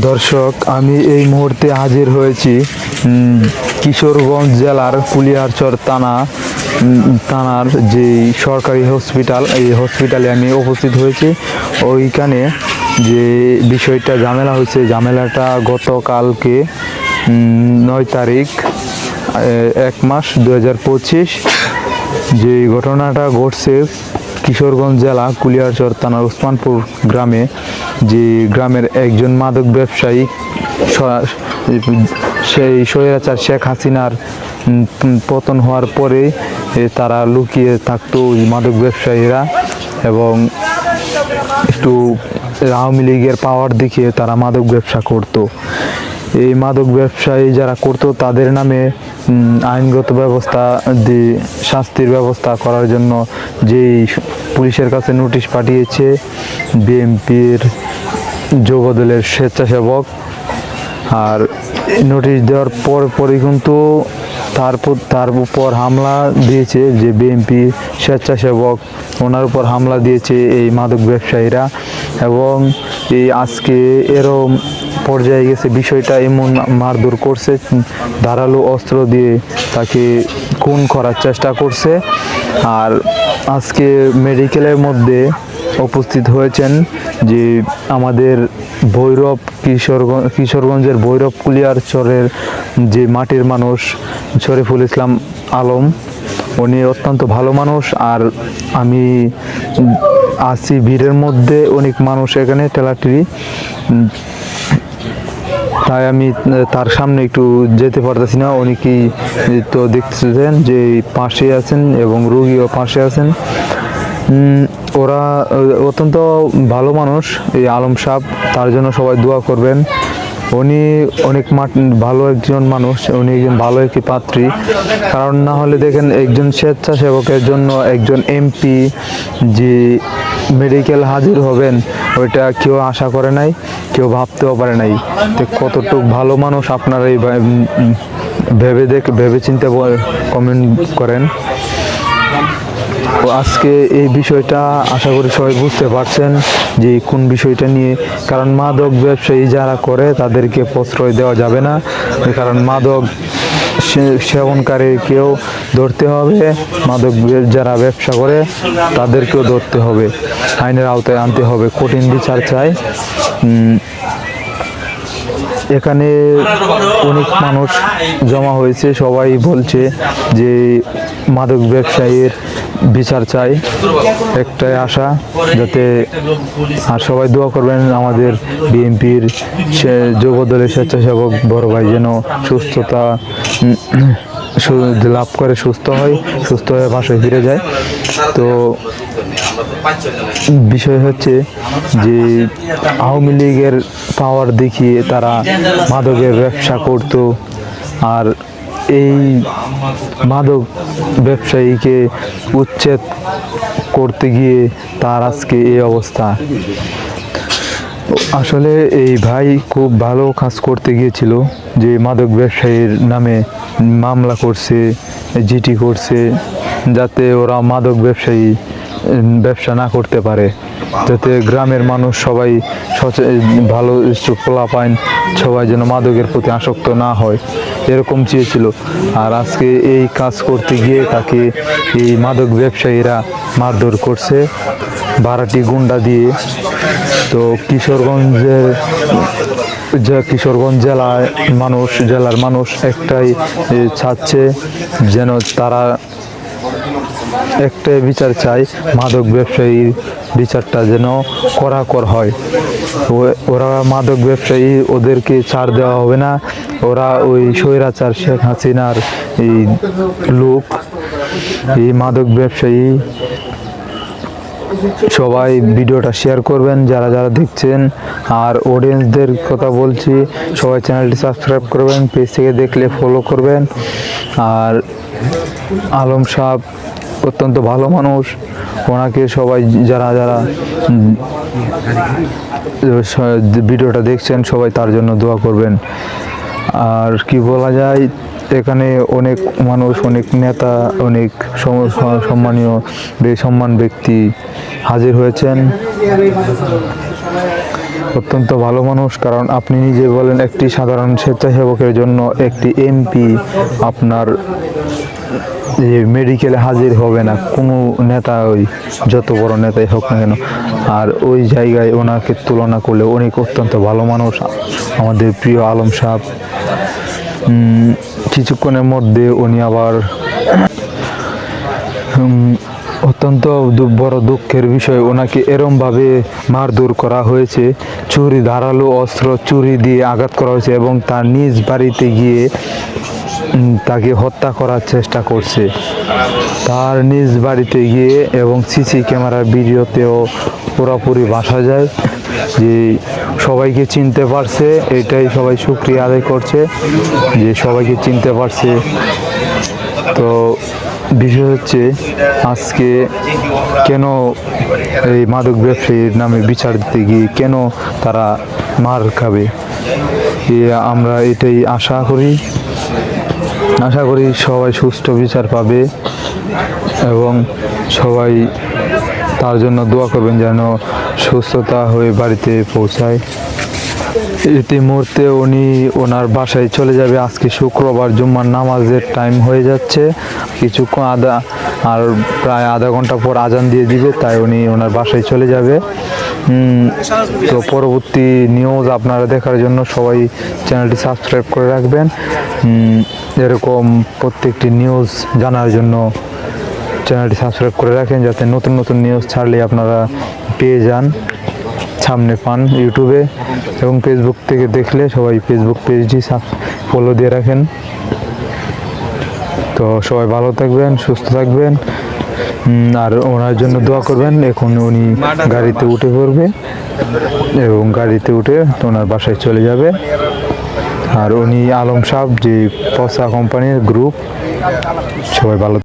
দর্শক, আমি এই মুহূর্তে হাজির হয়েছি কিশোরগঞ্জ জেলার কুলিয়ারচর থানা থানার যে সরকারি হসপিটাল, এই হসপিটালে আমি উপস্থিত হয়েছি। ওইখানে যে বিষয়টা ঝামেলা হয়েছে, ঝামেলাটা গতকালকে নয় তারিখ এক মাস দু হাজার পঁচিশ যে ঘটনাটা ঘটছে কিশোরগঞ্জ জেলা কুলিয়ারচর থানার ওসমানপুর গ্রামে যে গ্রামের একজন মাদক ব্যবসায়ী সেই স্বৈরাচার শেখ হাসিনার পতন হওয়ার পরে তারা লুকিয়ে থাকতো ওই মাদক ব্যবসায়ীরা এবং একটু আওয়ামী লীগের পাওয়ার দেখিয়ে তারা মাদক ব্যবসা করত। এই মাদক ব্যবসায়ী যারা করতো, তাদের নামে আইনগত ব্যবস্থা দিয়ে শাস্তির ব্যবস্থা করার জন্য যেই পুলিশের কাছে নোটিশ পাঠিয়েছে বিএমপির যুবদলের স্বেচ্ছাসেবক। আর নোটিশ দেওয়ার পর পরই কিন্তু তারপর তার উপর হামলা দিয়েছে যে বিএনপি স্বেচ্ছাসেবক, ওনার উপর হামলা দিয়েছে এই মাদক ব্যবসায়ীরা। এবং এই আজকে এরম পর্যায়ে গেছে বিষয়টা, এমন মারধর করছে, ধারালো অস্ত্র দিয়ে তাকে খুন করার চেষ্টা করছে। আর আজকে মেডিকেলের মধ্যে উপস্থিত হয়েছেন যে আমাদের ভৈরব কিশোরগঞ্জ কিশোরগঞ্জের ভৈরব কুলিয়ার চরের যে মাটির মানুষ শরীফুল ইসলাম আলম, উনি অত্যন্ত ভালো মানুষ আর আমি আছি ভিড়ের মধ্যে অনেক মানুষ এখানে টেলাটিরি তাই আমি তার সামনে একটু যেতে পারতেছি না অনেকেই তো দেখতেছেন যে পাশে আছেন এবং রুগীও পাশে আছেন। ওরা অত্যন্ত ভালো মানুষ, এই আলম সাহ তার জন্য সবাই দোয়া করবেন। উনি অনেক ভালো একজন মানুষ, উনি একজন ভালো একটি পাত্রী। কারণ না হলে দেখেন একজন স্বেচ্ছাসেবকের জন্য একজন এমপি যে মেডিকেল হাজির হবেন, ওইটা কেউ আশা করে নাই, কেউ ভাবতেও পারে নাই। তো কতটুকু ভালো মানুষ আপনারা এই ভেবে দেখ, ভেবে চিন্তে কমেন্ট করেন। আজকে এই বিষয়টা আশা করি সবাই বুঝতে পারছেন যে কোন বিষয়টা নিয়ে, কারণ মাদক ব্যবসায়ী যারা করে তাদেরকে প্রশ্রয় দেওয়া যাবে না। কারণ মাদক সে- সেবনকারী কেউ ধরতে হবে, মাদক যারা ব্যবসা করে তাদেরকেও ধরতে হবে। আইনের আওতায় আনতে হবে, কঠিন বিচার চাই। এখানে অনেক মানুষ জমা হয়েছে, সবাই বলছে যে মাদক ব্যবসায়ীর বিচার চাই। একটাই আশা, যাতে আর সবাই দোয়া করবেন আমাদের বিএনপির যুব দলের স্বেচ্ছাসেবক বড় ভাই যেন সুস্থতা লাভ করে সুস্থ হয়, সুস্থ হয়ে বাসায় ফিরে যায়। তো বিষয় হচ্ছে যে আওয়ামী লীগের পাওয়ার দেখিয়ে তারা মাদকের ব্যবসা করত। আর এই মাদক ব্যবসায়ীকে উচ্ছেদ করতে গিয়ে তার আজকে এই অবস্থা। আসলে এই ভাই খুব ভালো কাজ করতে গিয়েছিল, যে মাদক ব্যবসায়ীর নামে মামলা করছে, জিটি করছে, যাতে ওরা মাদক ব্যবসায়ী ব্যবসা না করতে পারে। যাতে গ্রামের মানুষ সবাই ভালো পোলা পায় সবাই যেন মাদকের প্রতি আসক্ত না হয়, এরকম চেয়েছিল। আর আজকে এই কাজ করতে গিয়ে তাকে এই মাদক ব্যবসায়ীরা মারধর করছে বারাটি গুন্ডা দিয়ে। তো কিশোরগঞ্জের যে কিশোরগঞ্জ জেলায় মানুষ জেলার মানুষ একটাই চাচ্ছে যেন তারা একটাই বিচার চাই, মাদক ব্যবসায়ীর বিচারটা যেন কড়াকর হয়। ওরা মাদক ব্যবসায়ী, ওদেরকে ছাড় দেওয়া হবে না। ওরা ওই স্বৈরাচার শেখ হাসিনার এই লোক। এই মাদক ব্যবসায়ী সবাই ভিডিওটা শেয়ার করবেন, যারা যারা দেখছেন। আর অডিয়েন্সদের কথা বলছি, সবাই চ্যানেলটি সাবস্ক্রাইব করবেন পেজ থেকে দেখলে ফলো করবেন। আর আলম সাহ অত্যন্ত ভালো মানুষ। ওনাকে সবাই যারা যারা ভিডিওটা দেখছেন, সবাই তার জন্য দোয়া করবেন। আর কি বলা যায়, এখানে অনেক মানুষ, অনেক নেতা, অনেক সম- সম্মানীয় সম্মান ব্যক্তি হাজির হয়েছেন। অত্যন্ত ভালো মানুষ, কারণ আপনি নিজে বলেন, একটি সাধারণ স্বেচ্ছাসেবকের জন্য একটি এমপি আপনার যে মেডিকেলে হাজির হবে না, কোনো নেতা ওই যত বড় নেতাই হোক না কেন, আর ওই জায়গায় ওনাকে তুলনা করলে উনি অত্যন্ত ভালো মানুষ। আমাদের প্রিয় আলম সাহেব কিছুক্ষণের মধ্যে উনি আবার অত্যন্ত বড় দুঃখের বিষয়, ওনাকে এরমভাবে মারধর করা হয়েছে। চুরি, ধারালো অস্ত্র চুরি দিয়ে আঘাত করা হয়েছে এবং তার নিজ বাড়িতে গিয়ে তাকে হত্যা করার চেষ্টা করছে। তার নিজ বাড়িতে গিয়ে এবং সিসি ক্যামেরার ভিডিওতেও পুরোপুরি বাসা যায় যে সবাইকে চিনতে পারছে, এটাই সবাই সুক্রিয়া আদায় করছে যে সবাইকে চিনতে পারছে। তো বিষয় হচ্ছে আজকে কেন এই মাদক ব্যবসায়ীর নামে বিচার দিতে গিয়ে কেন তারা মার খাবে? আমরা এটাই আশা করি। আশা করি সবাই সুষ্ঠু বিচার পাবে এবং সবাই তার জন্য দোয়া করবেন যেন সুস্থতা হয়ে বাড়িতে পৌঁছায়। ইতিমধ্যে উনি ওনার বাসায় চলে যাবে। আজকে শুক্রবার জুম্মার নামাজের টাইম হয়ে যাচ্ছে। কিছুক্ষণ আধা আর প্রায় আধা ঘণ্টা পর আজান দিয়ে দিবে, তাই উনি ওনার বাসায় চলে যাবে। তো পরবর্তী নিউজ আপনারা দেখার জন্য সবাই চ্যানেলটি সাবস্ক্রাইব করে রাখবেন। এরকম প্রত্যেকটি নিউজ জানার জন্য চ্যানেলটি সাবস্ক্রাইব করে রাখেন যাতে নতুন নতুন নিউজ ছাড়লে আপনারা পেয়ে যান, সামনে পান ইউটিউবে এবং ফেসবুক থেকে দেখলে সবাই ফেসবুক পেজটি ফলো দিয়ে রাখেন। তো সবাই ভালো থাকবেন, সুস্থ থাকবেন। আর ওনার জন্য দোয়া করবেন, এখন উনি গাড়িতে উঠে পড়বে এবং গাড়িতে উঠে ওনার বাসায় চলে যাবে। আর উনি আলম সাহেব, যে পসা কোম্পানির গ্রুপ সবাই ভালো